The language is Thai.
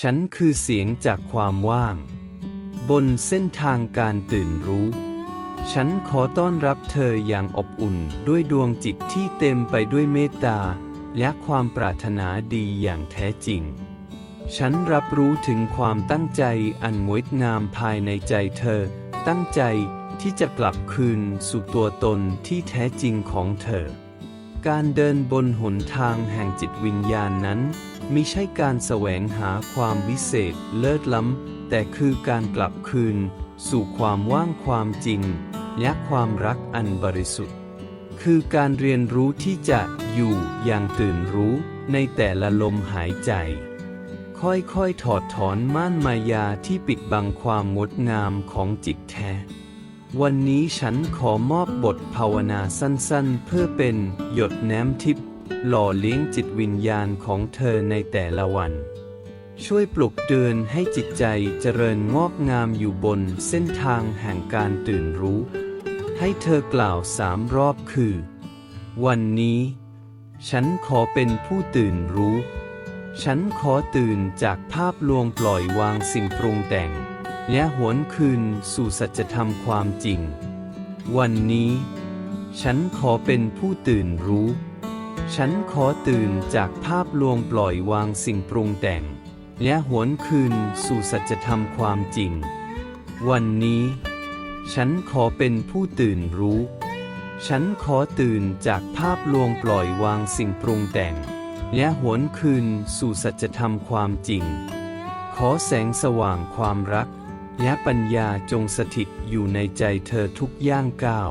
ฉันคือเสียงจากความว่าง บนเส้นทางการตื่นรู้ ฉันขอต้อนรับเธออย่างอบอุ่นด้วยดวงจิตที่เต็มไปด้วยเมตตา และความปรารถนาดีอย่างแท้จริง ฉันรับรู้ถึงความตั้งใจอันงดงามภายในใจเธอ ตั้งใจที่จะกลับคืนสู่ตัวตนที่แท้จริงของเธอ การเดินบนหนทางแห่งจิตวิญญาณนั้นไม่ใช่การแสวงหาความวิเศษเลิศล้ำ แต่คือการกลับคืน สู่ความว่างความจริง และความรักอันบริสุทธิ์ คือการเรียนรู้ที่จะอยู่อย่างตื่นรู้ในแต่ละลมหายใจ ค่อยๆถอดถอนม่านมายาที่ปิดบังความงดงามของจิตแท้ วันนี้ฉันขอมอบบทภาวนาสั้นๆ เพื่อเป็นหยดน้ำทิพย์หล่อเลี้ยงจิตวิญญาณของเธอในแต่ละวัน ช่วยปลุกเตือนให้จิตใจเจริญงอกงามอยู่บนเส้นทางแห่งการตื่นรู้ ให้เธอกล่าวสามรอบคือ วันนี้ ฉันขอเป็นผู้ตื่นรู้ ฉันขอตื่นจากภาพลวงปล่อยวางสิ่งปรุงแต่ง และหวนคืนสู่สัจธรรมความจริง วันนี้ ฉันขอเป็นผู้ตื่นรู้ ฉันขอตื่นจากภาพลวงปล่อยวางสิ่งปรุงแต่ง และหวนคืนสู่สัจธรรมความจริง วันนี้ ฉันขอเป็นผู้ตื่นรู้ ฉันขอตื่นจากภาพลวงปล่อยวางสิ่งปรุงแต่ง และหวนคืนสู่สัจธรรมความจริง ขอแสงสว่างความรัก และปัญญาจงสถิตอยู่ในใจเธอทุกย่างก้าว